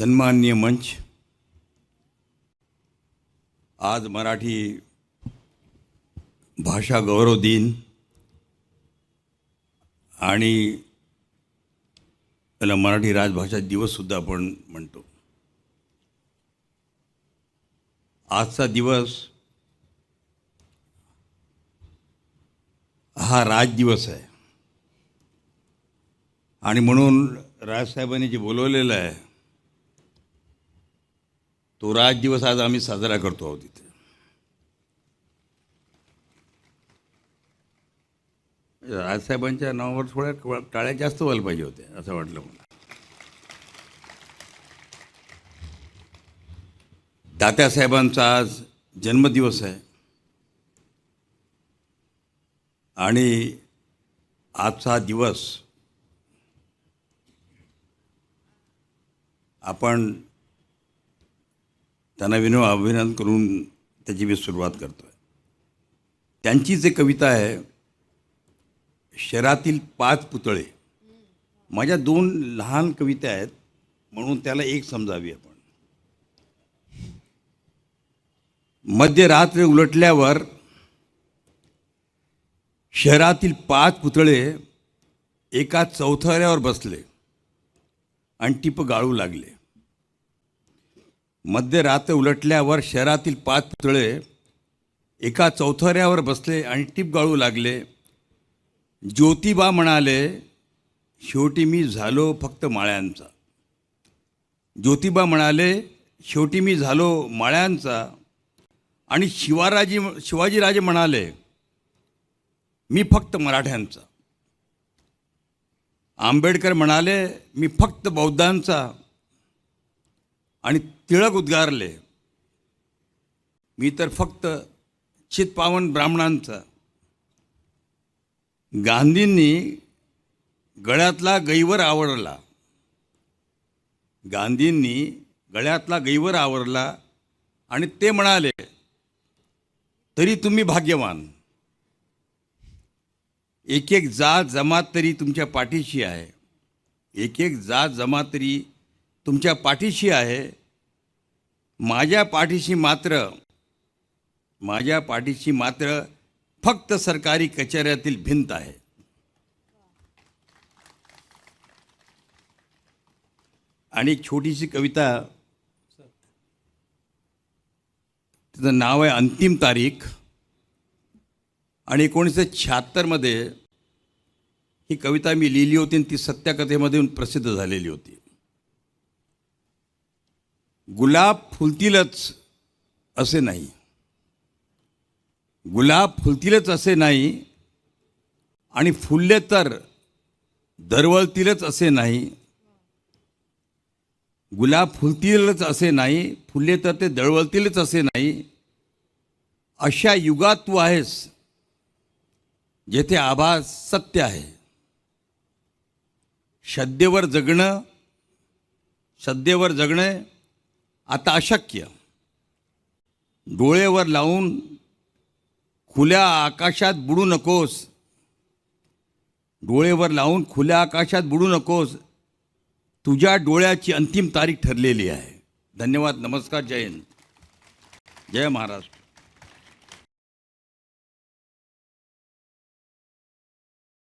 सन्माननीय मंच आज मराठी भाषा गौरव दिन आणि त्याला मराठी राजभाषा दिवससुद्धा आपण म्हणतो. आजचा दिवस हा राजदिवस आहे. आणि म्हणून राजसाहेबांनी जे बोलवलेलं आहे तो राजदिवस आज आम्ही साजरा करतो आहोत तिथे राजसाहेबांच्या नावावर थोड्या टाळ्या जास्त व्हायला पाहिजे होत्या असं वाटलं मला. तात्यासाहेबांचा आज जन्मदिवस आहे. आणि आजचा दिवस आपण त्यांना विनो अभिनंदन करून त्याची मी सुरुवात करतो आहे त्यांची जे कविता आहे शहरातील पाच पुतळे. माझ्या दोन लहान कविता आहेत म्हणून त्याला एक समजावी आपण. मध्यरात्र उलटल्यावर शहरातील पाच पुतळे एका चौथऱ्यावर बसले आणि टिप गाळू लागले. मध्यरात्र उलटल्यावर शहरातील पाच पुतळे एका चौथऱ्यावर बसले आणि टिप गाळू लागले. ज्योतिबा म्हणाले शेवटी मी झालो फक्त माळ्यांचा. ज्योतिबा म्हणाले शेवटी मी झालो माळ्यांचा. आणि शिवाराजी शिवाजीराजे म्हणाले मी फक्त मराठ्यांचा. आंबेडकर म्हणाले मी फक्त बौद्धांचा. आणि टिळक उद्गारले. मी तर फक्त चितपावन ब्राह्मणांचा. गांधींनी गळ्यातला गैवर आवरला. गांधींनी गळ्यातला गैवर आवरला आणि ते म्हणाले तरी तुम्ही भाग्यवान. एक एक जात जमात तरी तुमच्या पाठीशी आहे. एक एक जात जमात तरी तुमच्या पाठीशी आहे. माझ्या पाठीशी मात्र माझ्या पाठीशी मात्र फक्त सरकारी कचेऱ्यातील भिंत आहे. आणि एक छोटीशी कविता तिचं नाव आहे अंतिम तारीख. आणि एकोणीसशे शहात्तरमध्ये ही कविता मी लिहिली होती आणि ती सत्यकथेमधून प्रसिद्ध झालेली होती. गुलाब फुलतीलच असे नाही. गुलाब फुलतीलच असे नाही आणि फुलले तर दरवळतीलच असे नाही. गुलाब फुलतीलच असे नाही फुलले तर ते दळवळतीलच असे नाही. अशा युगात तू आहेस जेथे आभास सत्य आहे. श्रद्धेवर जगणं श्रद्धेवर जगणे आता अशक्य. डोळेवर लावून खुल्या आकाशात बुडू नकोस. डोळेवर लावून खुल्या आकाशात बुडू नकोस. तुझ्या डोळ्याची अंतिम तारीख ठरलेली आहे. धन्यवाद नमस्कार जय हिंद. जय महाराष्ट्र.